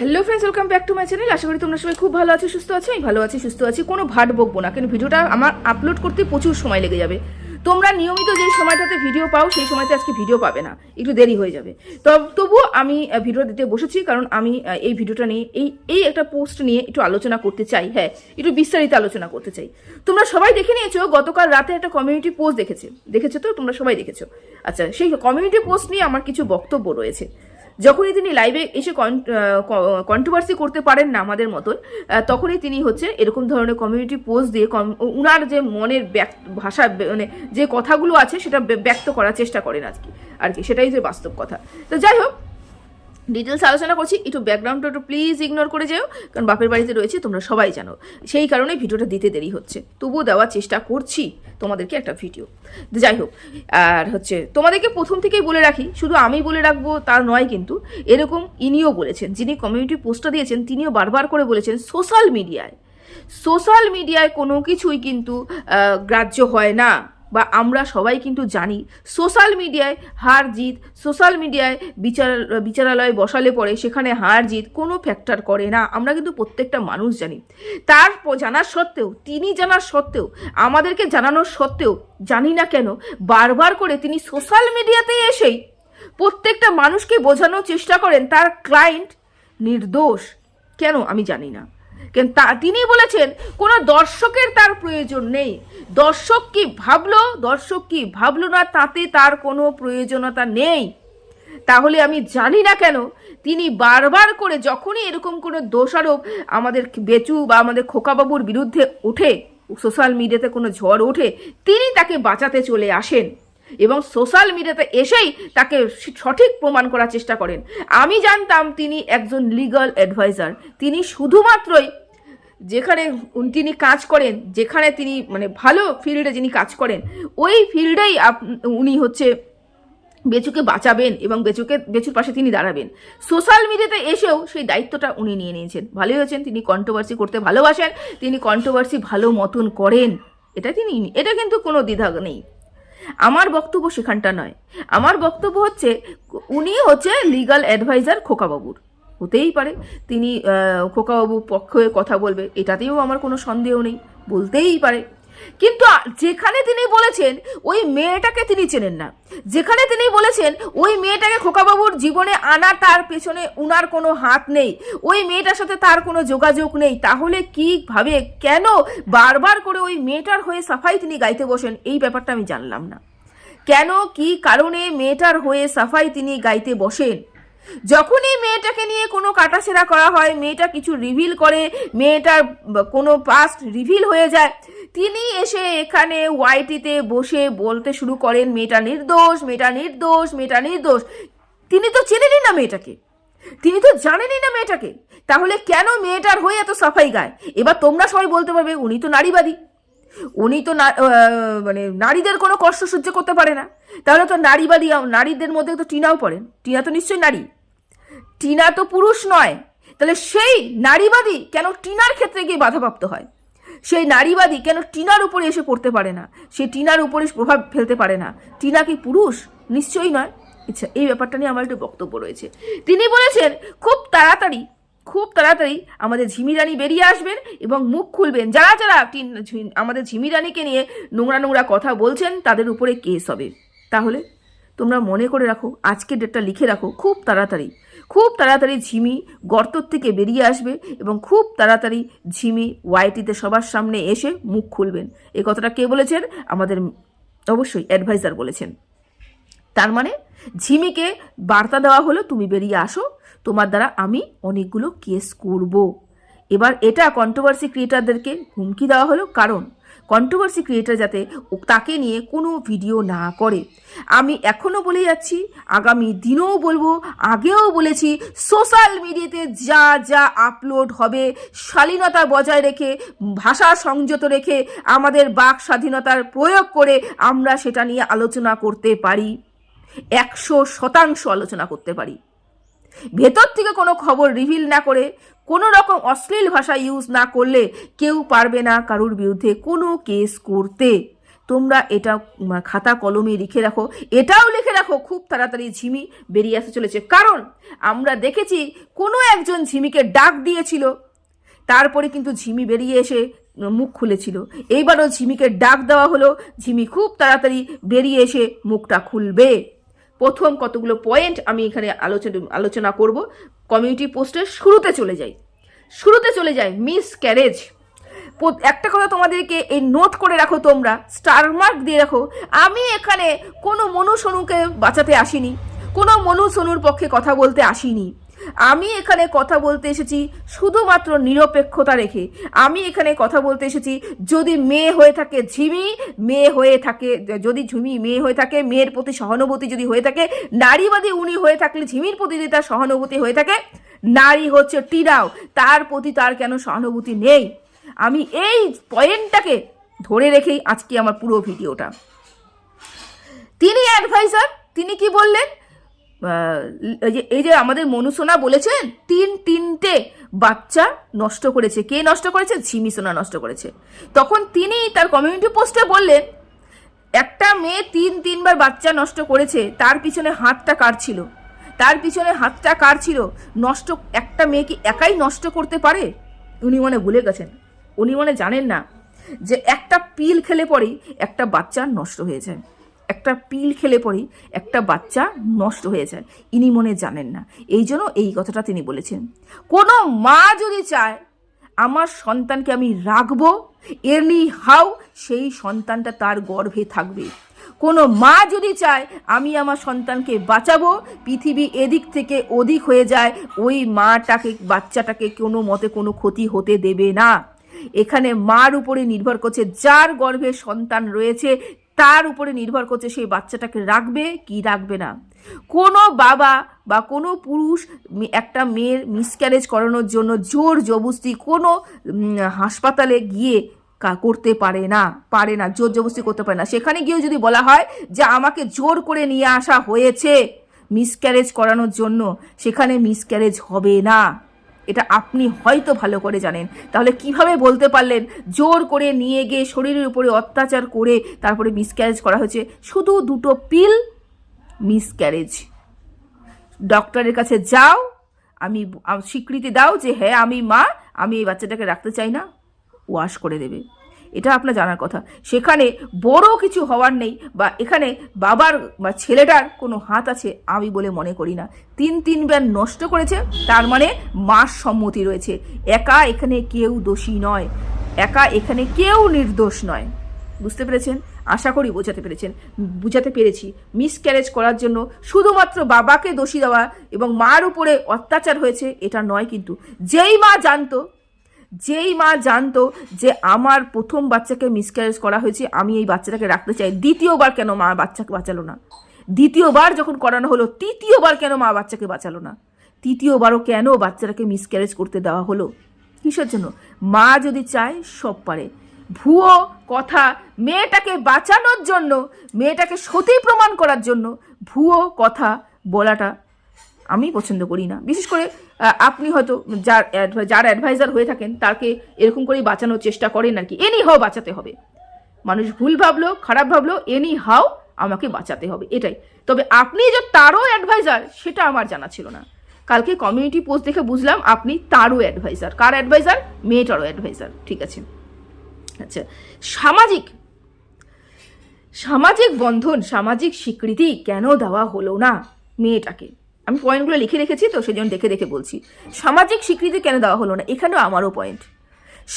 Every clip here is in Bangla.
Hello friends welcome back to my channel আশা করি তোমরা সবাই খুব ভালো আছো, সুস্থ আছো, আমি ভালো আছি, সুস্থ আছি, কোনো ভাট বকবো না। কিন্তু ভিডিওটা আমার আপলোড করতে প্রচুর সময় লেগে যাবে। তোমরা নিয়মিত যে সময়টাতে ভিডিও পাও, সেই সময়তে আজকে ভিডিও পাবে না। একটু দেরি হয়ে যাবে। তব তবুও আমি ভিডিও দিতে বসেছি, কারণ আমি এই ভিডিওটা নিয়ে, এই এই একটা পোস্ট নিয়ে একটু আলোচনা করতে চাই। হ্যাঁ একটু বিস্তারিত আলোচনা করতে চাই। তোমরা সবাই দেখে নিয়েছো, গতকাল রাতে একটা কমিউনিটি পোস্ট দেখেছে। দেখেছ তো? তোমরা সবাই দেখেছ। আচ্ছা সেই কমিউনিটি পোস্ট নিয়ে আমার কিছু বক্তব্য রয়েছে। যখনই তিনি লাইভে এসে কন্ট্রোভার্সি করতে পারেন না আমাদের মতন তখনই তিনি হচ্ছে এরকম ধরনের কমিউনিটি পোস্ট দিয়ে উনার যে মনের ব্যক্ত, ভাষা মানে যে কথাগুলো আছে সেটা ব্যক্ত করার চেষ্টা করেন আজকে, আর কি, সেটাই যে বাস্তব কথা। তো যাই হোক ডিটেলস আলোচনা করছি। একটু ব্যাকগ্রাউন্ডটা একটু প্লিজ ইগনোর করে যেও, কারণ বাপের বাড়িতে রয়েছে, তোমরা সবাই জানো। সেই কারণে ভিডিওটা দিতে দেরি হচ্ছে। তবুও দেওয়ার চেষ্টা করছি তোমাদেরকে একটা ভিডিও যাই হোক, আর হচ্ছে তোমাদেরকে প্রথম থেকেই বলে রাখি, শুধু আমি বলে রাখব তার নয় কিন্তু, এরকম ইনিও বলেছেন, যিনি কমিউনিটি পোস্টটা দিয়েছেন, তিনিও বারবার করে বলেছেন সোশ্যাল মিডিয়ায় সোশ্যাল মিডিয়ায় কোনো কিছুই কিন্তু গ্রাহ্য হয় না। বা আমরা সবাই কিন্তু জানি, সোশ্যাল মিডিয়ায় হার জিত, সোশ্যাল মিডিয়ায় বিচার, বিচারালয়ে বসালে পরে সেখানে হার জিত কোনো ফ্যাক্টর করে না। আমরা কিন্তু প্রত্যেকটা মানুষ জানি। তার জানার সত্ত্বেও, তিনি জানার সত্ত্বেও, আমাদেরকে জানানোর সত্ত্বেও জানি না কেন, বারবার করে তিনি সোশ্যাল মিডিয়াতে এসেই প্রত্যেকটা মানুষকে বোঝানোর চেষ্টা করেন, তার ক্লায়েন্ট নির্দোষ। কেন আমি জানি না। কেন তা তিনি বলেছেন, কোনো দর্শকের তার প্রয়োজন নেই। দর্শক কি ভাবলো? দর্শক কি ভাবলো না তাতে তার কোনো প্রয়োজনীয়তা নেই? তাহলে আমি জানি না কেন তিনি বারবার করে যখনই এরকম কোনো দোষারোপ আমাদের বেচু বা আমাদের খোকাবাবুর বিরুদ্ধে ওঠে সোশ্যাল মিডিয়াতে কোনো ঝড় ওঠে, তিনি তাকে বাঁচাতে চলে আসেন। এবং সোশ্যাল মিডিয়াতে এসেই তাকে সঠিক প্রমাণ করার চেষ্টা করেন। আমি জানতাম তিনি একজন লিগাল অ্যাডভাইজার তিনি শুধুমাত্রই যেখানে তিনি কাজ করেন, যেখানে তিনি মানে ভালো ফিল্ডে যিনি কাজ করেন, ওই ফিল্ডেই আপ- উনি হচ্ছে বেচুকে বাঁচাবেন এবং বেচুকে, বেচুর পাশে তিনি দাঁড়াবেন। সোশ্যাল মিডিয়াতে এসেও সেই দায়িত্বটা উনি নিয়ে নিয়েছেন। ভালোই হয়েছেন, তিনি কন্ট্রোভার্সি করতে ভালোবাসেন, তিনি কন্ট্রোভার্সি ভালো মতন করেন। এটা তিনি, এটা কিন্তু কোনো দ্বিধা নেই। আমার বক্তব্য সেখানটা নয়। আমার বক্তব্য হচ্ছে উনি হচ্ছে লিগাল অ্যাডভাইজার খোকাবাবুর। হতেই পারে তিনি আহ, খোকাবাবুর পক্ষে কথা বলবে এটাতেও আমার কোনো সন্দেহ নেই বলতেই পারে। কিন্তু যেখানে তিনি বলেছেন, ওই মেয়েটাকে তিনি চেনেন না। যেখানে তিনি বলেছেন, ওই মেয়েটাকে খোকাবাবুর জীবনে আনা তার পেছনে উনার কোনো হাত নেই, ওই মেয়েটার সাথে তার কোনো যোগাযোগ নেই, তাহলে কীভাবে কেন বারবার করে ওই মেয়েটার হয়ে সাফাই তিনি গাইতে বসেন? এই ব্যাপারটা আমি জানলাম না। কেন, কি কারণে মেয়েটার হয়ে সাফাই তিনি গাইতে বসেন? যখনই মেয়েটাকে নিয়ে কোনো কাটাছেড়া করা হয়, মেয়েটা কিছু রিভিল করে, মেয়েটার কোনো পাস্ট রিভিল হয়ে যায়, তিনি এসে এখানে ওয়াইটিতে বসে বলতে শুরু করেন, মেয়েটা নির্দোষ মেয়েটা নির্দোষ মেয়েটা নির্দোষ। তিনি তো চেনেনই না মেয়েটাকে। তিনি তো জানেনই না মেয়েটাকে। তাহলে কেন মেয়েটার হয়ে এত সাফাই গায়? এবার তোমরা সবাই বলতে পারবে, উনি তো নারীবাদী। উনি তো মানে নারীদের কোনো কষ্ট সহ্য করতে পারে না। তাহলে তো নারীবাদী নারীদের মধ্যে তো টিনাও পড়েন। টিনা তো নিশ্চয়ই নারী। টিনা তো পুরুষ নয়। তাহলে সেই নারীবাদী কেন টিনার ক্ষেত্রে গিয়ে বাধাপ্রাপ্ত হয়? সেই নারীবাদী কেন টিনার উপরে এসে পড়তে পারে না? সে টিনার উপরে প্রভাব ফেলতে পারে না। টিনা কি পুরুষ? নিশ্চয়ই নয়। আচ্ছা এই ব্যাপারটা নিয়ে আমার একটু বক্তব্য রয়েছে। তিনি বলেছেন, খুব তাড়াতাড়ি খুব তাড়াতাড়ি আমাদের ঝিমি রানী বেরিয়ে আসবেন এবং মুখ খুলবেন। যারা যারা আমাদের ঝিমি রানীকে নিয়ে নোংরা নোংরা কথা বলছেন, তাদের উপরে কেস হবে। তাহলে তোমরা মনে করে রাখো, আজকের ডেটটা লিখে রাখো, খুব তাড়াতাড়ি। খুব তাড়াতাড়ি ঝিমি গর্তর থেকে বেরিয়ে আসবে এবং খুব তাড়াতাড়ি ঝিমি ওয়াইটিতে সবার সামনে এসে মুখ খুলবেন। এই কথাটা কে বলেছেন? আমাদের অবশ্যই অ্যাডভাইজার বলেছেন। তার মানে ঝিমিকে বার্তা দেওয়া হলো, তুমি বেরিয়ে আসো। তোমার দ্বারা আমি অনেকগুলো কেস করব। এবার এটা কন্ট্রোভার্সি ক্রিয়েটারদেরকে হুমকি দেওয়া হলো। কারণ কন্ট্রোভার্সি ক্রিয়েটার যাতে তাকে নিয়ে কোনো ভিডিও না করে। আমি এখনও বলে যাচ্ছি, আগামী দিনেও বলব, আগেও বলেছি সোশ্যাল মিডিয়াতে যা যা আপলোড হবে, শালীনতা বজায় রেখে, ভাষা সংযত রেখে, আমাদের বাক স্বাধীনতার প্রয়োগ করে আমরা সেটা নিয়ে আলোচনা করতে পারি। একশো শতাংশ আলোচনা করতে পারি। ভেতর থেকে কোনো খবর রিভিল না করে কোনো রকম অশ্লীল ভাষা ইউজ না করলে কেউ পারবে না কারুর বিরুদ্ধে কোনো কেস করতে। তোমরা এটা খাতা কলমে লিখে রাখো। এটাও লিখে রাখো, খুব তাড়াতাড়ি ঝিমি বেরিয়ে আসতে চলেছে। কারণ আমরা দেখেছি কোনো একজন ঝিমিকে ডাক দিয়েছিল, তারপরে কিন্তু ঝিমি বেরিয়ে এসে মুখ খুলেছিল। এইবারও ঝিমিকে ডাক দেওয়া হলো, ঝিমি খুব তাড়াতাড়ি বেরিয়ে এসে মুখটা খুলবে। প্রথম কতগুলো পয়েন্ট আমি এখানে আলোচনা আলোচনা করব। কমিউনিটি পোস্টের শুরুতে চলে যাই। শুরুতে চলে যায় মিস ক্যারেজ। একটা কথা তোমাদেরকে এই নোট করে রাখো তোমরা স্টার মার্ক দিয়ে রাখো, আমি এখানে কোনো মনু সনুকে বাঁচাতে আসিনি, কোনো মনু পক্ষে কথা বলতে আসিনি। আমি এখানে কথা বলতে এসেছি শুধুমাত্র নিরপেক্ষতা রেখে। আমি এখানে কথা বলতে এসেছি যদি মেয়ে হয়ে থাকে ঝিমি, মেয়ে হয়ে থাকে, যদি ঝুমি মেয়ে হয়ে থাকে, মেয়ের প্রতি সহানুভূতি যদি হয়ে থাকে, নারীবাদী উনি হয়ে থাকলে, ঝিমির প্রতি যদি তার সহানুভূতি হয়ে থাকে, নারী হচ্ছে টিরাও, তার প্রতি তার কেন সহানুভূতি নেই? আমি এই পয়েন্টটাকে ধরে রেখেই আজকে আমার পুরো ভিডিওটা। তিনি অ্যাডভাইজার তিনি কি বললেন? যে, এই যে আমাদের মনুসোনা বলেছেন, তিন তিনটে বাচ্চা নষ্ট করেছে। কে নষ্ট করেছে? ঝিমি সোনা নষ্ট করেছে। তখন তিনি তার কমিউনিটি পোস্টে বললেন, একটা মেয়ে তিন তিনবার বাচ্চা নষ্ট করেছে, তার পিছনে হাতটা কার ছিল? তার পিছনে হাতটা কার ছিল? নষ্ট, একটা মেয়ে কি একাই নষ্ট করতে পারে? উনি মনে ভুলে গেছেন। উনি মনে জানেন না যে একটা পিল খেলে পরেই একটা বাচ্চা নষ্ট হয়ে যায়। একটা পিল খেলে পরেই একটা বাচ্চা নষ্ট হয়ে যায়। ইনি মনে জানেন না। এই জন্য এই কথাটা তিনি বলেছেন। কোনো মা যদি চায়, আমার সন্তানকে আমি রাখব এমনি হাও সেই সন্তানটা তার গর্ভে থাকবে। কোনো মা যদি চায়, আমি আমার সন্তানকে বাঁচাবো, পৃথিবী এদিক থেকে ওদিক হয়ে যায়, ওই মাটাকে, বাচ্চাটাকে কোনো মতে কোনো ক্ষতি হতে দেবে না। এখানে মার উপরে নির্ভর করছে যার গর্ভে সন্তান রয়েছে তার উপরে নির্ভর করছে সেই বাচ্চাটাকে রাখবে, কি রাখবে না? কোনো বাবা বা কোনো পুরুষ একটা মেয়ের মিসক্যারেজ করানোর জন্য জোর জবস্তি কোনো হাসপাতালে গিয়ে করতে পারে না পারে না, জোর জবস্তি করতে পারে না। সেখানে গিয়েও যদি বলা হয় যে আমাকে জোর করে নিয়ে আসা হয়েছে মিসক্যারেজ করানোর জন্য, সেখানে মিসক্যারেজ হবে না। এটা আপনি হয়তো ভালো করে জানেন। তাহলে কীভাবে বলতে পারলেন? জোর করে নিয়ে গিয়ে শরীরের উপরে অত্যাচার করে তারপরে মিসক্যারেজ করা হয়েছে। শুধু দুটো পিল মিসক্যারেজ ডক্টরের কাছে যাও, আমি স্বীকৃতি দাও যে হ্যাঁ আমি মা, আমি এই বাচ্চাটাকে রাখতে চাই না। ওয়াশ করে দেবে। এটা আপনার জানার কথা। সেখানে বড় কিছু হওয়ার নেই বা এখানে বাবার বা ছেলেটার কোনো হাত আছে আমি বলে মনে করি না। তিন তিন তিনবার নষ্ট করেছে, তার মানে মাস সম্মতি রয়েছে। একা এখানে কেউ দোষী নয়। একা এখানে কেউ নির্দোষ নয়। বুঝতে পেরেছেন? আশা করি বোঝাতে পেরেছেন। বুঝাতে পেরেছি। মিসক্যারেজ করার জন্য শুধুমাত্র বাবাকে দোষী দেওয়া এবং মার উপরে অত্যাচার হয়েছে, এটা নয় কিন্তু। যেই মা জানতো যেই মা জানতো যে আমার প্রথম বাচ্চাকে মিসক্যারেজ করা হয়েছে, আমি এই বাচ্চাটাকে রাখতে চাই। দ্বিতীয়বার কেন মা বাচ্চাকে বাঁচালো না? দ্বিতীয়বার যখন করানো হলো, তৃতীয়বার কেন মা বাচ্চাকে বাঁচালো না? তৃতীয়বারও কেন বাচ্চাটাকে মিসক্যারেজ করতে দেওয়া হলো? কিসের জন্য? মা যদি চায়, সব পারে। ভুয়ো কথা, মেয়েটাকে বাঁচানোর জন্য, মেয়েটাকে সতী প্রমাণ করার জন্য ভুয়ো কথা বলাটা আমি পছন্দ করি না। বিশেষ করে আপনি হয়তো যার যার অ্যাডভাইজার হয়ে থাকেন, তাকে এরকম করেই বাঁচানোর চেষ্টা করেন আর কি। এনি হাও বাঁচাতে হবে। মানুষ ভুল ভাবলো, খারাপ ভাবলো এনি হাও আমাকে বাঁচাতে হবে, এটাই। তবে আপনি যে তারও অ্যাডভাইজার সেটা আমার জানা ছিল না। কালকে কমিউনিটি পোস্ট দেখে বুঝলাম আপনি তারও অ্যাডভাইজার কার অ্যাডভাইজার মেয়েটারও অ্যাডভাইজার ঠিক আছে? আচ্ছা সামাজিক সামাজিক বন্ধন, সামাজিক স্বীকৃতি কেন দেওয়া হলো না মেয়েটাকে? আমি পয়েন্টগুলো লিখে রেখেছি তো সেই জন্য দেখে দেখে বলছি। সামাজিক স্বীকৃতি কেন দেওয়া হলো না? এখানেও আমারও পয়েন্ট।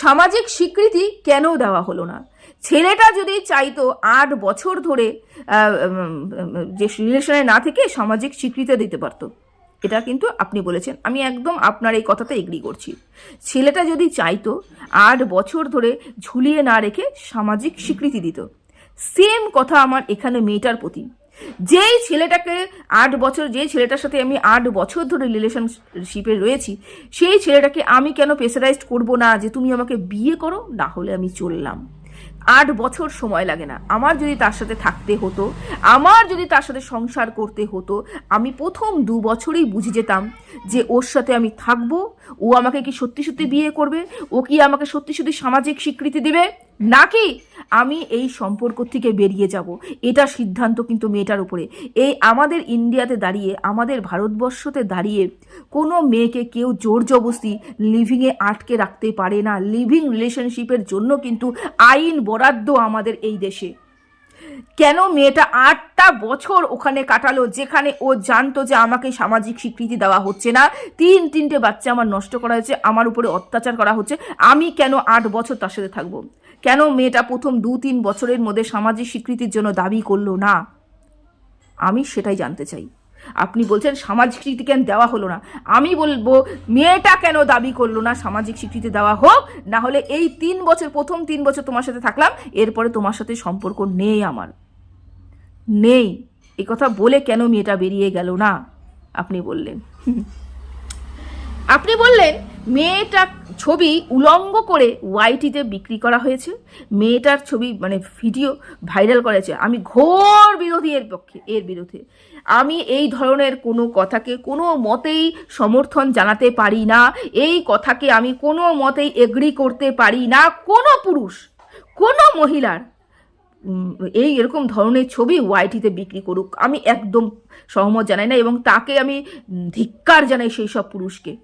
সামাজিক স্বীকৃতি কেন দেওয়া হলো না? ছেলেটা যদি চাইতো আট বছর ধরে যে রিলেশনে না থেকে সামাজিক স্বীকৃতি দিতে পারতো। এটা কিন্তু আপনি বলেছেন। আমি একদম আপনার এই কথাতে এগ্রি করছি। ছেলেটা যদি চাইতো আট বছর ধরে ঝুলিয়ে না রেখে সামাজিক স্বীকৃতি দিত। সেম কথা আমার এখানে মেয়েটার প্রতি। যেই ছেলেটাকে আট বছর যে ছেলেটার সাথে আমি আট বছর ধরে রিলেশনশিপে রয়েছি, সেই ছেলেটাকে আমি কেন প্রেসারাইজড করব না যে তুমি আমাকে বিয়ে করো? না হলে আমি চললাম। আট বছর সময় লাগে না। আমার যদি তার সাথে থাকতে হতো, আমার যদি তার সাথে সংসার করতে হতো, আমি প্রথম দু বছরেই বুঝে যেতাম যে ওর সাথে আমি থাকব, ও আমাকে কি সত্যি সত্যি বিয়ে করবে? ও কি আমাকে সত্যি সত্যি সামাজিক স্বীকৃতি দেবে? নাকি আমি এই সম্পর্ক থেকে বেরিয়ে যাব। এটা সিদ্ধান্ত কিন্তু মেয়েটার উপরে। এই আমাদের ইন্ডিয়াতে দাঁড়িয়ে, আমাদের ভারতবর্ষতে দাঁড়িয়ে কোনো মেয়েকে কেউ জোর জবস্তি লিভিংয়ে আটকে রাখতে পারে না। লিভিং রিলেশনশিপের জন্য কিন্তু আইন বরাদ্দ আমাদের এই দেশে। কেন মেয়েটা আটটা বছর ওখানে কাটালো, যেখানে ও জানতো যে আমাকে সামাজিক স্বীকৃতি দেওয়া হচ্ছে না? তিন, তিনটে বাচ্চা আমার নষ্ট করা হয়েছে, আমার উপরে অত্যাচার করা হচ্ছে, আমি কেন আট বছর তার সাথে থাকব? কেন মেয়েটা প্রথম দু, তিন বছরের মধ্যে সামাজিক স্বীকৃতির জন্য দাবি করল না? আমি সেটাই জানতে চাই। আপনি বলছেন সামাজিক স্বীকৃতি কেন দেওয়া হলো না? আমি বলব, মেয়েটা কেন দাবি করল না সামাজিক স্বীকৃতি দেওয়া হোক? না হলে এই তিন বছর, প্রথম তিন বছর তোমার সাথে থাকলাম, এরপরে তোমার সাথে সম্পর্ক নেই আমার। নেই। এ কথা বলে কেন মেয়েটা বেরিয়ে গেল না? আপনি বললেন। আপনি বললেন মেয়েটা ছবি উলঙ্গ করে ওয়াইটিতে বিক্রি করা হয়েছে। মেয়েটার ছবি মানে ভিডিও ভাইরাল করেছে। আমি ঘোর বিরোধী এর পক্ষে, এর বিরুদ্ধে। আমি এই ধরনের কোনো কথাকে কোনো মতেই সমর্থন জানাতে পারি না। এই কথাকে আমি কোনো মতেই এগ্রি করতে পারি না। কোনো পুরুষ, কোনো মহিলার এই এরকম ধরনের ছবি ওয়াইটিতে বিক্রি করুক। আমি একদম সহমত জানাই না এবং তাকে আমি ধিক্কার জানাই সেই সব পুরুষকে।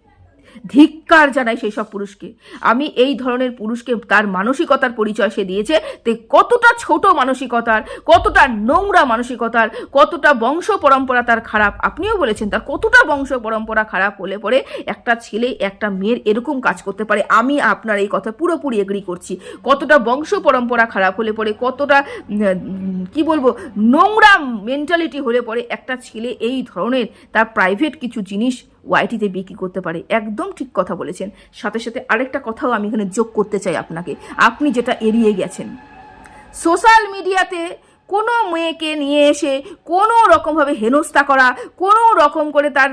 ধিক্কার জানাই সেই সব পুরুষকে। আমি এই ধরনের পুরুষকে তার মানসিকতার পরিচয় সে দিয়েছে, তে কতটা ছোট মানসিকতার, কতটা নোংরা মানসিকতার, কতটা বংশ পরম্পরা তার খারাপ, আপনিও বলেছেন তার কতটা বংশ পরম্পরা খারাপ হলে পরে একটা ছেলে, একটা মেয়ের এরকম কাজ করতে পারে। আমি আপনার এই কথা পুরোপুরি এগ্রি করছি। কতটা বংশ পরম্পরা খারাপ হলে পরে কতটা কি বলব, নোংরা মেন্টালিটি হলে পরে একটা ছেলে এই ধরনের তার প্রাইভেট কিছু জিনিস ওয়াইটিতে বিক্রি করতে পারে। একদম ঠিক কথা বলেছেন। সাথে সাথে আরেকটা কথাও আমি এখানে যোগ করতে চাই আপনাকে। আপনি যেটা এড়িয়ে গেছেন। সোশ্যাল মিডিয়াতে কোনো মেয়েকে নিয়ে এসে কোনো রকমভাবে হেনস্থা করা, কোনো রকম করে তার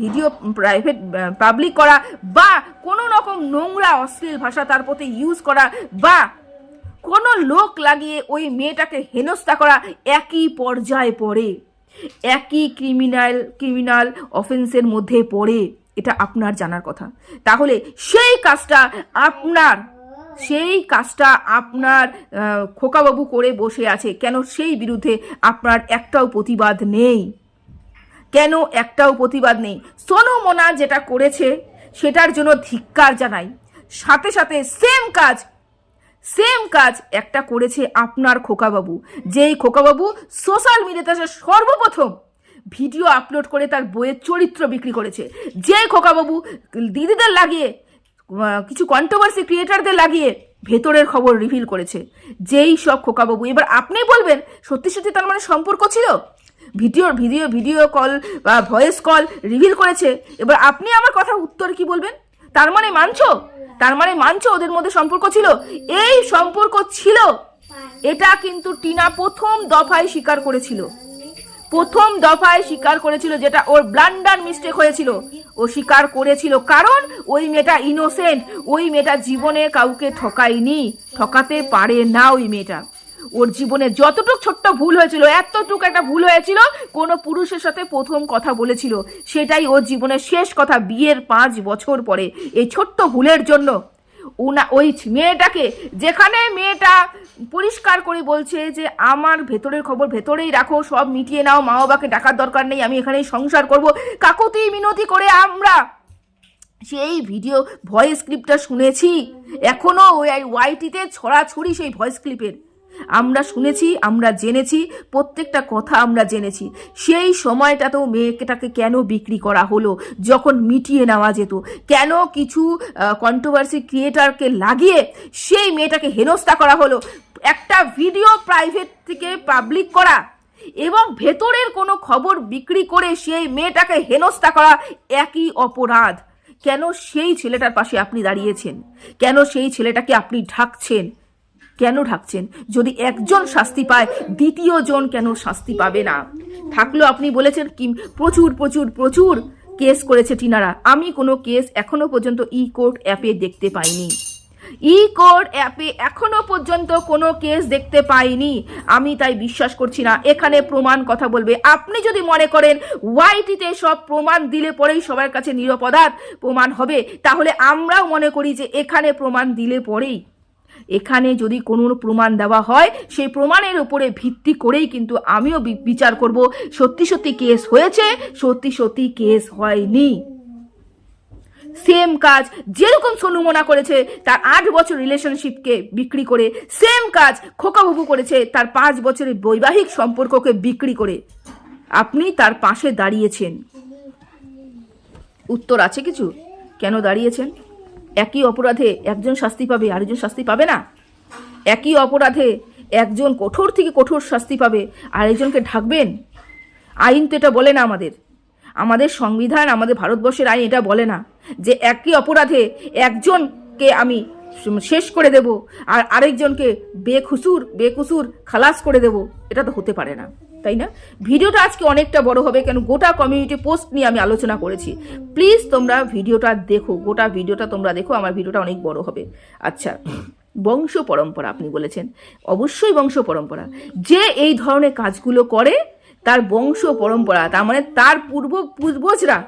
ভিডিও প্রাইভেট পাবলিক করা বা কোনো রকম নোংরা, অশ্লীল ভাষা তার প্রতি ইউজ করা বা কোনো লোক লাগিয়ে ওই মেয়েটাকে হেনস্থা করা একই পর্যায়ে পড়ে। একই ক্রিমিনাল ক্রিমিনাল অফেন্সের মধ্যে পড়ে, এটা আপনার জানার কথা। তাহলে সেই কাজটা আপনার, সেই কাজটা আপনার খোকাবাবু করে বসে আছে, কেন সেই বিরুদ্ধে আপনার একটাও প্রতিবাদ নেই? কেন একটাও প্রতিবাদ নেই? সোনু মোনা যেটা করেছে, সেটার জন্য ধিক্কার জানাই। সাথে সাথে সেম কাজ সেম কাজ একটা করেছে আপনার খোকাবাবু। যেই খোকাবাবু সোশ্যাল মিডিয়াতে সর্বপ্রথম ভিডিও আপলোড করে তার বইয়ের চরিত্র বিক্রি করেছে। যে খোকাবাবু দিদিদের লাগিয়ে কিছু কন্ট্রোভার্সি ক্রিয়েটারদের লাগিয়ে ভেতরের খবর রিভিল করেছে। যেই সব খোকাবাবু, এবার আপনি বলবেন, সত্যি সত্যি তার মানে সম্পর্ক ছিল? ভিডিও ভিডিও ভিডিও কল বা ভয়েস কল রিভিল করেছে। এবার আপনি আমার কথা উত্তর কি বলবেন? তার মানে মানছো? তার মানে মানছো ওদের মধ্যে সম্পর্ক ছিল? এই সম্পর্ক ছিল। এটা কিন্তু টিনা প্রথম দফায় স্বীকার করেছিল। প্রথম দফায় স্বীকার করেছিল যেটা ওর ব্লান্ডার মিস্টেক হয়েছিল। ও স্বীকার করেছিল কারণ ওই মেয়েটা ইনোসেন্ট ওই মেয়েটা জীবনে কাউকে ঠকায়নি, ঠকাতে পারে না ওই মেয়েটা। ওর জীবনে যতটুক ছোট্ট ভুল হয়েছিল, এতটুকু একটা ভুল হয়েছিল, কোনো পুরুষের সাথে প্রথম কথা বলেছিল। সেটাই ওর জীবনের শেষ কথা বিয়ের পাঁচ বছর পরে। এই ছোট্ট ভুলের জন্য উনা, ওই মেয়েটাকে, যেখানে মেয়েটা পরিষ্কার করে বলছে যে, আমার ভেতরের খবর ভেতরেই রাখো, সব মিটিয়ে নাও মা বাবাকে ডাকার দরকার নেই, আমি এখানেই সংসার করব। কাকুতি মিনতি করে আমরা সেই ভিডিও, ভয়েস ক্লিপটা শুনেছি। এখনও ওই ওয়াইটিতে ছড়াছড়ি সেই ভয়েস ক্লিপের। আমরা শুনেছি, আমরা জেনেছি, প্রত্যেকটা কথা আমরা জেনেছি। সেই সময়টাতেও মেয়েটাকে কেন বিক্রি করা হলো? যখন মিটিয়ে নেওয়া যেত, কেন কিছু কন্ট্রোভার্সি ক্রিয়েটারকে লাগিয়ে সেই মেয়েটাকে হেনস্থা করা হলো? একটা ভিডিও প্রাইভেট থেকে পাবলিক করা এবং ভেতরের কোনো খবর বিক্রি করে সেই মেয়েটাকে হেনস্থা করা একই অপরাধ। কেন সেই ছেলেটার পাশে আপনি দাঁড়িয়েছেন? কেন সেই ছেলেটাকে আপনি ঢাকছেন? কেন ঢাকছেন? যদি একজন শাস্তি পায় দ্বিতীয় জন কেন শাস্তি পাবে না? থাকল আপনি বলেছেন কি, প্রচুর প্রচুর প্রচুর কেস করেছে টিনারা। আমি কোনো কেস এখনও পর্যন্ত ই কোর্ট অ্যাপে দেখতে পাইনি। ই কোড অ্যাপে এখনও পর্যন্ত কোনো কেস দেখতে পাইনি। আমি তাই বিশ্বাস করছি না। এখানে প্রমাণ কথা বলবে। আপনি যদি মনে করেন ওয়াইটিতে সব প্রমাণ দিলে পরেই সবার কাছে নিরপরাধ প্রমাণ হবে, তাহলে আমরাও মনে করি যে এখানে প্রমাণ দিলে পরেই এখানে যদি কোনো প্রমাণ দেওয়া হয়, সেই প্রমাণের উপরে ভিত্তি করেই কিন্তু আমিও বিচার করব। সত্যি সত্যি কেস হয়েছে, সত্যি সত্যি কেস হয়নি। সেম কাজ যেরকম সোনু মোনা করেছে, তার আট বছর রিলেশনশিপকে বিক্রি করে, সেম কাজ খোকাবাবু করেছে, তার পাঁচ বছরের বৈবাহিক সম্পর্ককে বিক্রি করে। আপনি তার পাশে দাঁড়িয়েছেন। উত্তর আছে কিছু? কেন দাঁড়িয়েছেন? একই অপরাধে একজন শাস্তি পাবে, আরেকজন শাস্তি পাবে না। একই অপরাধে একজন কঠোর থেকে কঠোর শাস্তি পাবে আর একজনকে ঢাকবেন? আইন তো এটা বলে না আমাদের। আমাদের সংবিধান, আমাদের ভারতবর্ষের আইন এটা বলে না যে একই অপরাধে একজনকে আমি শেষ করে দেব আর আরেকজনকে বেখুসুর বেকুসুর খালাস করে দেব, এটা তো হতে পারে না। তাই না? ভিডিওটা আজকে অনেকটা বড় হবে, কেন গোটা কমিউনিটি পোস্ট নিয়ে আমি আলোচনা করেছি। প্লিজ তোমরা ভিডিওটা দেখো, গোটা ভিডিওটা তোমরা দেখো, আমার ভিডিওটা অনেক বড় হবে। আচ্ছা বংশ পরম্পরা আপনি বলেছেন। অবশ্যই বংশ পরম্পরা। যে এই ধরনের কাজগুলো করে, তার বংশ পরম্পরা, তার মানে তার পূর্ব পূর্বজরা,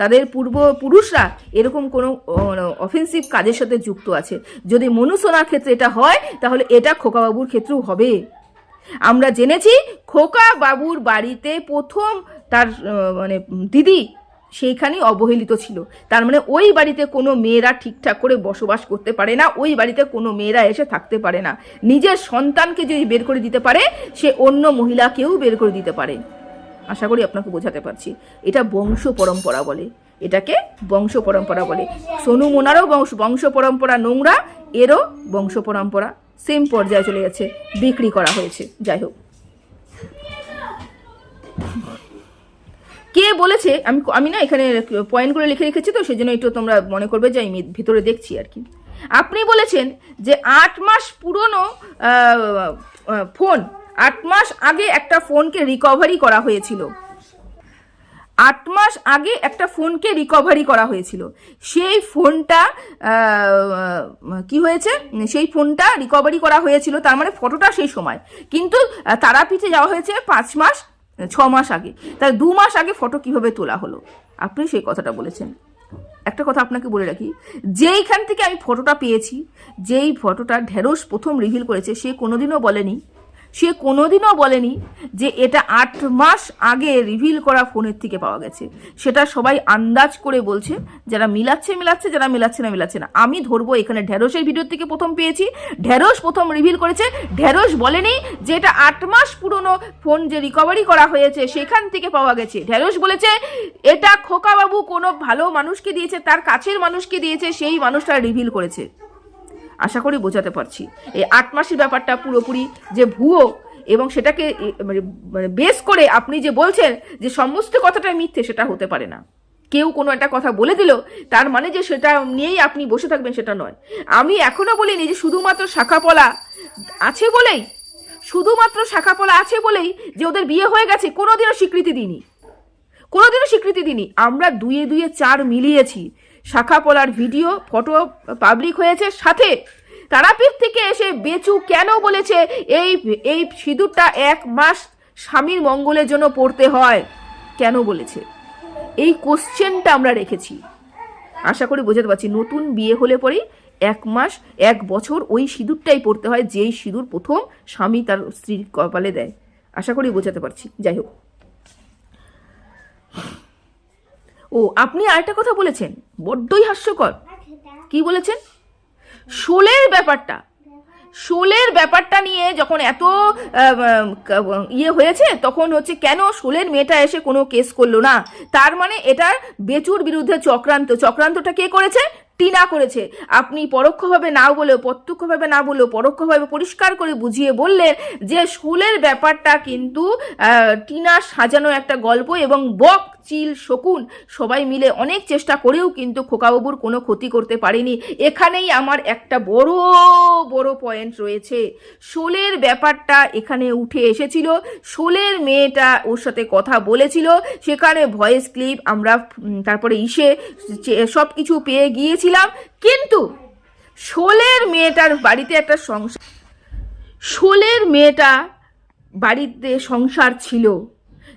তাদের পূর্বপুরুষরা এরকম কোনো অফেন্সিভ কাজের সাথে যুক্ত আছে। যদি মনুসোনার ক্ষেত্রে এটা হয়, তাহলে এটা খোকাবাবুর ক্ষেত্রেও হবে। আমরা জেনেছি খোকা বাবুর বাড়িতে প্রথম তার মানে দিদি সেইখানেই অবহেলিত ছিল। তার মানে ওই বাড়িতে কোনো মেয়েরা ঠিকঠাক করে বসবাস করতে পারে না, ওই বাড়িতে কোনো মেয়েরা এসে থাকতে পারে না। নিজের সন্তানকে যদি বের করে দিতে পারে, সে অন্য মহিলাকেও বের করে দিতে পারে। আশা করি আপনাকে বোঝাতে পারছি। এটা বংশ পরম্পরা বলে। এটাকে বংশ পরম্পরা বলে। সোনু মোনারও বংশ বংশ পরম্পরা নোংরা, এরও বংশ পরম্পরা। সেম পর্যায়ে চলে গেছে, বিক্রি করা হয়েছে। যাই হোক। কে বলেছে? আমি আমি না এখানে পয়েন্টগুলো লিখে রেখেছি তো সেই জন্য একটু তোমরা মনে করবে যে আমি ভিতরে দেখছি আর কি। আপনি বলেছেন যে আট মাস পুরনো ফোন, আট মাস আগে একটা ফোনকে রিকভারি করা হয়েছিল। আট মাস আগে একটা ফোনকে রিকভারি করা হয়েছিল। সেই ফোনটা কি হয়েছে? সেই ফোনটা রিকভারি করা হয়েছিল, তার মানে ফটোটা সেই সময়। কিন্তু তারাপীঠে যাওয়া হয়েছে পাঁচ মাস, ছ মাস আগে। তার দু মাস আগে ফটো কীভাবে তোলা হলো? আপনি সেই কথাটা বলেছেন। একটা কথা আপনাকে বলে রাখি, যেইখান থেকে আমি ফটোটা পেয়েছি, যেই ফটোটা ঢেরস প্রথম রিভিল করেছে, সে কোনোদিনও বলেনি সে কোনোদিনও বলেনি যে এটা আট মাস আগে রিভিল করা ফোনের থেকে পাওয়া গেছে। সেটা সবাই আন্দাজ করে বলছে, যারা মিলাচ্ছে মিলাচ্ছে, যারা মিলাচ্ছে না মিলাচ্ছে না। আমি ধরবো, এখানে ঢেরসের ভিডিও থেকে প্রথম পেয়েছি। ঢেরস প্রথম রিভিল করেছে। ঢেরস বলেনি যে এটা আট মাস পুরনো ফোন যে রিকভারি করা হয়েছে, সেখান থেকে পাওয়া গেছে। ঢেরস বলেছে, এটা খোকাবাবু কোনো ভালো মানুষকে দিয়েছে, তার কাছের মানুষকে দিয়েছে, সেই মানুষটা রিভিল করেছে। আশা করি বোঝাতে পারছি। এই আট মাসের ব্যাপারটা পুরোপুরি যে ভুয়ো এবং সেটাকে মানে মানে বেস করে আপনি যে বলছেন যে সমস্ত কথাটা মিথ্যে, সেটা হতে পারে না। কেউ কোনো একটা কথা বলে দিল, তার মানে যে সেটা নিয়েই আপনি বসে থাকবেন, সেটা নয়। আমি এখনও বলিনি যে শুধুমাত্র শাখাপলা আছে বলেই, শুধুমাত্র শাখাপলা আছে বলেই যে ওদের বিয়ে হয়ে গেছে, কোনোদিনও স্বীকৃতি দিইনি। কোনোদিনও স্বীকৃতি দিইনি। আমরা দুয়ে দুয়ে চার মিলিয়েছি। শাখা পলার ভিডিও, ফটো পাবলিক হয়েছে। সাথে তারাপীঠ থেকে এসে বেচু কেন বলেছে, এই এই সিঁদুরটা এক মাস স্বামীর মঙ্গলের জন্য পড়তে হয়, কেন বলেছে? এই কোশ্চেনটা আমরা রেখেছি। আশা করি বোঝাতে পারছি, নতুন বিয়ে হলে পরেই এক মাস, এক বছর ওই সিঁদুরটাই পড়তে হয়, যেই সিঁদুর প্রথম স্বামী তার স্ত্রীর কপালে দেয়। আশা করি বোঝাতে পারছি। যাই হোক। ও, আপনি আরেকটা কথা বলেছেন। বড্ডই হাস্যকর। কি বলেছেন? শোলের ব্যাপারটা। শোলের ব্যাপারটা নিয়ে যখন এত ইয়ে হয়েছে, তখন হচ্ছে কেন শোলের মেয়েটা এসে কোনো কেস করল না? তার মানে এটার বেচুর বিরুদ্ধে চক্রান্ত। চক্রান্তটা কে করেছে? টিনা করেছে। আপনি পরোক্ষভাবে না বলেও, প্রত্যক্ষভাবে না বলেও, পরোক্ষভাবে পরিষ্কার করে বুঝিয়ে বললেন যে শোলের ব্যাপারটা কিন্তু টিনা সাজানো একটা গল্প এবং বক চিল, শকুন সবাই মিলে অনেক চেষ্টা করেও কিন্তু খোকাবাবুর কোনো ক্ষতি করতে পারেনি। এখানেই আমার একটা বড় বড় পয়েন্ট রয়েছে। শোলের ব্যাপারটা এখানে উঠে এসেছিল। শোলের মেয়েটা ওর সাথে কথা বলেছিল। সেখানে ভয়েস ক্লিপ আমরা তারপরে ইসে সব কিছু পেয়ে গিয়েছিলাম। কিন্তু শোলের মেয়েটার বাড়িতে একটা সংসার, শোলের মেয়েটা বাড়িতে সংসার ছিল।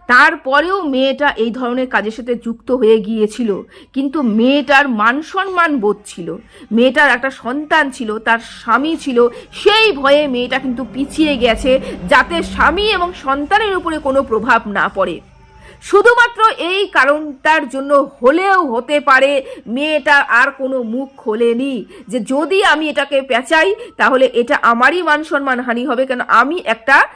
তারপরেও মেয়েটা এই ধরনের কাজের সাথে যুক্ত হয়ে গিয়েছিল। কিন্তু মেয়েটার মান সম্মান বোধ ছিল। মেয়েটার একটা সন্তান ছিল, তার স্বামী ছিল, সেই ভয়ে মেয়েটা কিন্তু পিছিয়ে গেছে যাতে স্বামী এবং সন্তানের উপরে কোনো প্রভাব না পড়ে। শুধুমাত্র এই কারণটার জন্য হলেও হতে পারে মেয়েটা আর কোনো মুখ খোলেনি যে যদি আমি এটাকে পেঁচাই, তাহলে এটা আমারই মান সম্মান হানি হবে কেন? আমি একটা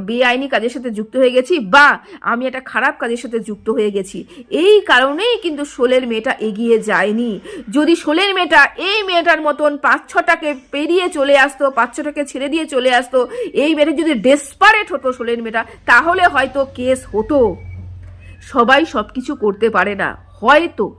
বেআইনি কাজের সাথে যুক্ত হয়ে গেছি বা আমি একটা খারাপ কাজের সাথে যুক্ত হয়ে গেছি। এই কারণেই কিন্তু শোলের মেয়েটা এগিয়ে যায়নি। যদি শোলের মেয়েটা এই মেয়েটার মতন পাঁচ ছটাকে পেরিয়ে চলে আসতো, পাঁচ ছটাকে ছেড়ে দিয়ে চলে আসতো, এই মেয়েটা যদি ডেসপারেট হতো শোলের মেয়েটা, তাহলে হয়তো কেস হতো। সবাই সব কিছু করতে পারে না। হয়তো।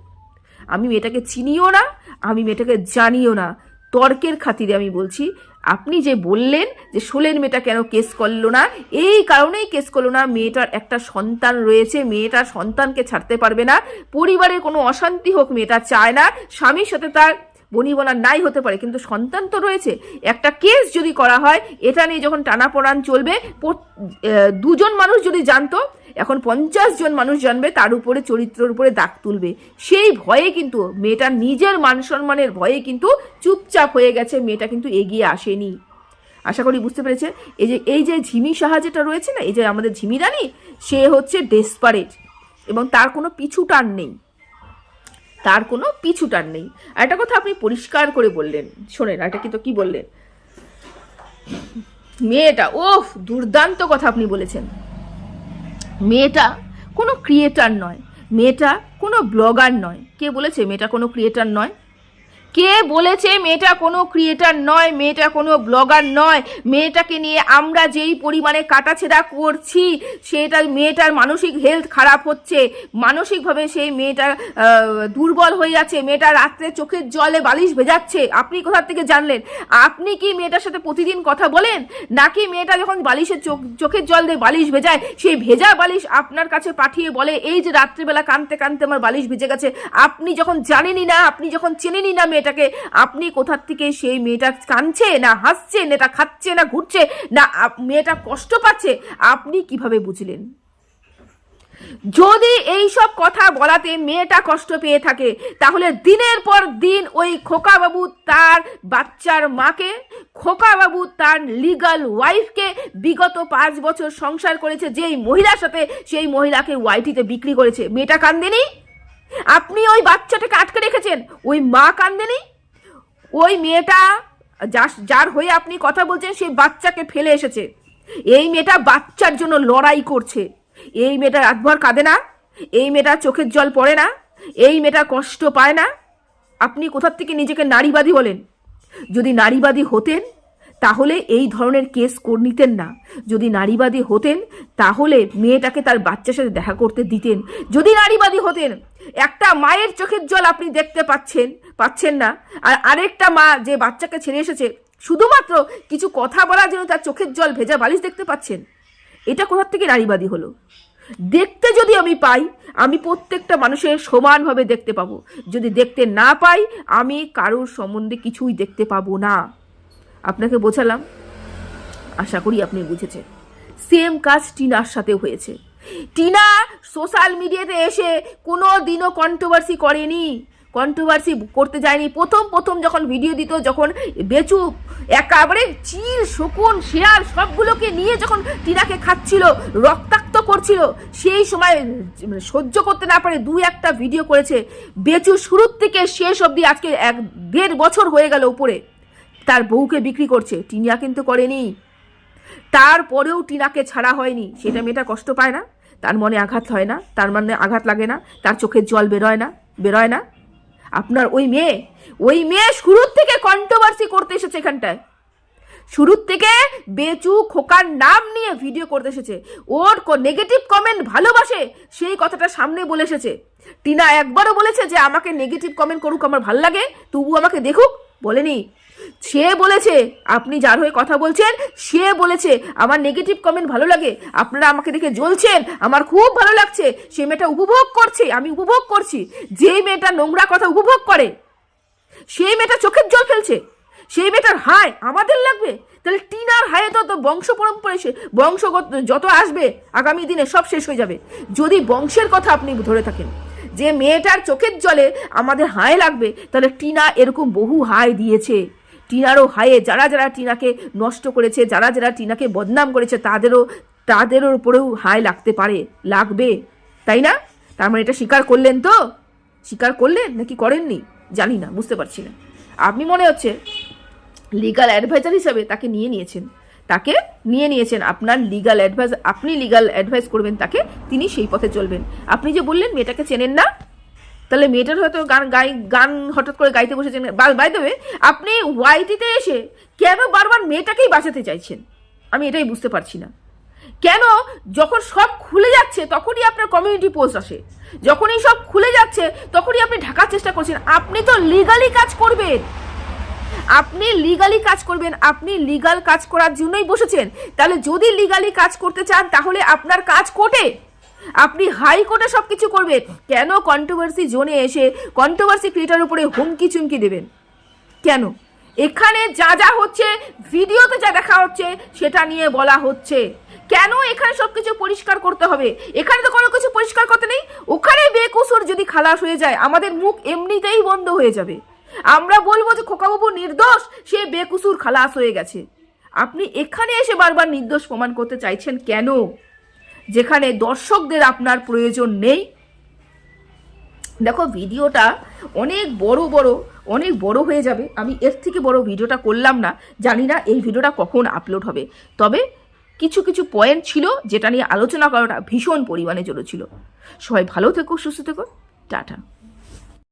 আমি মেয়েটাকে চিনিও না, আমি মেয়েটাকে জানিও না। তর্কের খাতিরে আমি বলছি আপনি যে বললেন যে শোলের মেয়েটা কেন কেস করল না, এই কারণেই কেস করল না। মেয়েটার একটা সন্তান রয়েছে, মেয়েটার সন্তানকে ছাড়তে পারবে না। পরিবারের কোনো অশান্তি হোক, মেয়েটা চায় না। স্বামীর সাথে তার বনিবনা নাই হতে পারে, কিন্তু সন্তান তো রয়েছে। একটা কেস যদি করা হয়, এটা নিয়ে যখন টানাপোড়ান চলবে দুজন মানুষ যদি জানতো, এখন পঞ্চাশ জন মানুষ জানবে, তার উপরে চরিত্রের উপরে দাগ তুলবে। সেই ভয়ে কিন্তু মেয়েটা নিজের মান সম্মানের ভয়ে কিন্তু চুপচাপ হয়ে গেছে, মেয়েটা কিন্তু এগিয়ে আসেনি। আশা করি বুঝতে পেরেছে? এই যে এই যে ঝিমি সাহা যেটা রয়েছে না, এই যে আমাদের ঝিমি রানী, সে হচ্ছে ডেসপারেট এবং তার কোনো পিছু টান নেই। তার কোনো পিছুটার নেই। আর একটা কথা আপনি পরিষ্কার করে বললেন। শোনেন এটা কিন্তু কি বললেন? মেয়েটা ওফ দুর্দান্ত কথা আপনি বলেছেন। মেয়েটা কোনো ক্রিয়েটার নয়। মেয়েটা কোনো ব্লগার নয়। কে বলেছে মেয়েটা কোনো ক্রিয়েটার নয়? কে বলেছে মেয়েটা কোনো ক্রিয়েটার নয়, মেয়েটা কোনো ব্লগার নয়? মেয়েটাকে নিয়ে আমরা যেই পরিমাণে কাটাছেড়া করছি, সেটা মেয়েটার মানসিক হেলথ খারাপ হচ্ছে। মানসিকভাবে সেই মেয়েটা দুর্বল হয়ে যাচ্ছে, মেয়েটা রাত্রে চোখের জলে বালিশ ভেজাচ্ছে। আপনি কোথা থেকে জানলেন? আপনি কি মেয়েটার সাথে প্রতিদিন কথা বলেন? নাকি মেয়েটা যখন বালিশের চোখ, চোখের জল দিয়ে বালিশ ভেজায় সেই ভেজা বালিশ আপনার কাছে পাঠিয়ে বলে, এই যে রাত্রিবেলা কানতে কানতে আমার বালিশ ভিজে গেছে। আপনি যখন জানেনই না, আপনি যখন চেনেনই না মেয়েটাকে আপনি কোথার থেকে সেই মেয়েটা কানছে না হাসছে, না এটা খাচ্ছে, না ঘুরছে, না মেয়েটা কষ্ট পাচ্ছে? আপনি কীভাবে বুঝলেন? যদি এই সব কথা বলাতে মেয়েটা কষ্ট পেয়ে থাকে, তাহলে দিনের পর দিন ওই খোকাবাবু তার বাচ্চার মাকে, খোকাবাবু তার লিগাল ওয়াইফকে বিগত পাঁচ বছর সংসার করেছে, যেই মহিলার সাথে সেই মহিলাকে ওয়াইটিতে বিক্রি করেছে। মেয়েটা কান্দেনি আপনি ওই বাচ্চাটাকে আটকে রেখেছেন। ওই মা কান্দেনি? ওই মেয়েটা যার- যার হয়ে আপনি কথা বলছেন, সেই বাচ্চাকে ফেলে এসেছে। এই মেয়েটা বাচ্চার জন্য লড়াই করছে। এই মেয়েটা রাতভর কাঁদে না? এই মেয়েটা চোখের জল পড়ে না? এই মেয়েটা কষ্ট পায় না? আপনি কোথার থেকে নিজেকে নারীবাদী বলেন? যদি নারীবাদী হতেন তাহলে এই ধরনের কেস করে নিতেন না। যদি নারীবাদী হতেন, তাহলে মেয়েটাকে তার বাচ্চার সাথে দেখা করতে দিতেন। যদি নারীবাদী হতেন, একটা মায়ের চোখের জল আপনি দেখতে পাচ্ছেন পাচ্ছেন না। আর আরেকটা মা যে বাচ্চাকে ছেড়ে এসেছে, শুধুমাত্র কিছু কথা বলার জন্য তার চোখের জল ভেজা বালিশ দেখতে পাচ্ছেন। এটা কোথার থেকে নারীবাদী হলো? দেখতে যদি আমি পাই, আমি প্রত্যেকটা মানুষের সমানভাবে দেখতে পাবো। যদি দেখতে না পাই, আমি কারোর সম্বন্ধে কিছুই দেখতে পাবো না। আপনাকে বোঝালাম। আশা করি আপনি বুঝেছেন। সেম কাজ টিনার সাথেও হয়েছে। টিনা সোশ্যাল মিডিয়াতে এসে কোনো দিনও কন্ট্রোভার্সি করেনি। কন্ট্রোভার্সি করতে যায়নি। প্রথম প্রথম যখন ভিডিও দিত, যখন বেচু একেবারে চিল শকুন, শেয়াল সবগুলোকে নিয়ে যখন টিনাকে খাচ্ছিল, রক্তাক্ত করছিল, সেই সময় সহ্য করতে না পারে দুই একটা ভিডিও করেছে। বেচু শুরুর থেকে শেষ অবধি আজকে এক দেড় বছর হয়ে গেল উপরে। তার বউকে বিক্রি করছে টিনিয়া কিন্তু করেনি। তারপরেও টিনাকে ছাড়া হয়নি। সেটা মেয়েটা কষ্ট পায় না। তার মনে আঘাত হয় না। তার মনে আঘাত লাগে না। তার চোখের জল বেরোয় না। বেরোয় না। আপনার ওই মেয়ে ওই মেয়ে শুরুর থেকে কন্ট্রোভার্সি করতে এসেছে এখানটায়। শুরুর থেকে বেচু, খোকার নাম নিয়ে ভিডিও করতে এসেছে। ওর নেগেটিভ কমেন্ট ভালোবাসে, সেই কথাটা সামনে বলে এসেছে। টিনা একবারও বলেছে যে, আমাকে নেগেটিভ কমেন্ট করুক, আমার ভালো লাগে। তবু আমাকে দেখুক। বলেনি। সে বলেছে, আপনি যার হয়ে কথা বলছেন, সে বলেছে, আমার নেগেটিভ কমেন্ট ভালো লাগে, আপনারা আমাকে দেখে জ্বলছেন, আমার খুব ভালো লাগছে, সে মেয়েটা উপভোগ করছে, আমি উপভোগ করছি যে মেয়েটা নোংরা কথা উপভোগ করে, সেই মেয়েটা চোখের জল ফেলছে, সেই মেয়েটার হায়, আমাদের লাগবে, তাহলে টিনার হায়ে তো বংশ পরম্পরায় সে বংশগত যত আসবে, আগামী দিনে সব শেষ হয়ে যাবে। যদি বংশের কথা আপনি ধরে থাকেন, যে মেয়েটার চোখের জলে আমাদের হায় লাগবে, তাহলে টিনা এরকম বহু হায় দিয়েছে। টিনারও হায়ে, যারা যারা টিনাকে নষ্ট করেছে, যারা যারা টিনাকে বদনাম করেছে, তাদেরও তাদেরও উপরেও হায় লাগতে পারে, লাগবে। তাই না? তার মানে এটা স্বীকার করলেন তো? স্বীকার করলেন? নাকি করেননি? জানি না, বুঝতে পারছি না। আপনি মনে হচ্ছে লিগাল অ্যাডভাইজার হিসাবে তাকে নিয়ে নিয়েছেন। তাকে নিয়ে নিয়েছেন। আপনার লিগাল অ্যাডভাইস আপনি লিগাল অ্যাডভাইস করবেন তাকে, তিনি সেই পথে চলবেন। আপনি যে বললেন, মেয়েটাকে চেনেন না? তাহলে মেয়েটার হয়তো গান গাই, গান হঠাৎ করে গাইতে বসেছেন। বাই দেবে আপনি ওয়াইটিতে এসে কেন বারবার মেয়েটাকেই বাঁচাতে চাইছেন? আমি এটাই বুঝতে পারছি না। কেন যখন সব খুলে যাচ্ছে, তখনই আপনার কমিউনিটি পোস্ট আসে। যখনই সব খুলে যাচ্ছে, তখনই আপনি ঢাকার চেষ্টা করছেন। আপনি তো লিগালি কাজ করবেন। আপনি লিগালি কাজ করবেন, আপনি লিগাল কাজ করার জন্যই বসেছেন। তাহলে যদি লিগালি কাজ করতে চান, তাহলে আপনার কাজ কোর্টে আপনি হাইকোর্টে সব কিছু করবেন। কেন কন্ট্রোভার্সি জোনে এসে কন্ট্রোভার্সি ক্রিয়েটার উপরে হুমকি চুমকি দেবেন? কেন? এখানে যা যা হচ্ছে, ভিডিওতে যা দেখা হচ্ছে, সেটা নিয়ে বলা হচ্ছে। কেন এখানে সব কিছু পরিষ্কার করতে হবে? এখানে তো কোনো কিছু পরিষ্কার করতে নেই। ওখানে বেকসুর যদি খালাস হয়ে যায়, আমাদের মুখ এমনিতেই বন্ধ হয়ে যাবে। আমরা বলব যে খোকাবাবু নির্দোষ, সে বেকুসুর খালাস হয়ে গেছে। আপনি এখানে এসে বারবার নির্দোষ প্রমাণ করতে চাইছেন কেন? যেখানে দর্শকদের আপনার প্রয়োজন নেই। দেখো, ভিডিওটা অনেক বড় বড়, অনেক বড় হয়ে যাবে। আমি এর থেকে বড় ভিডিওটা করলাম না। জানি না এই ভিডিওটা কখন আপলোড হবে। তবে কিছু কিছু পয়েন্ট ছিল যেটা নিয়ে আলোচনা করাটা ভীষণ পরিমাণে জড়ো ছিল। সবাই ভালো থেকো, সুস্থ থেকো। টাটা।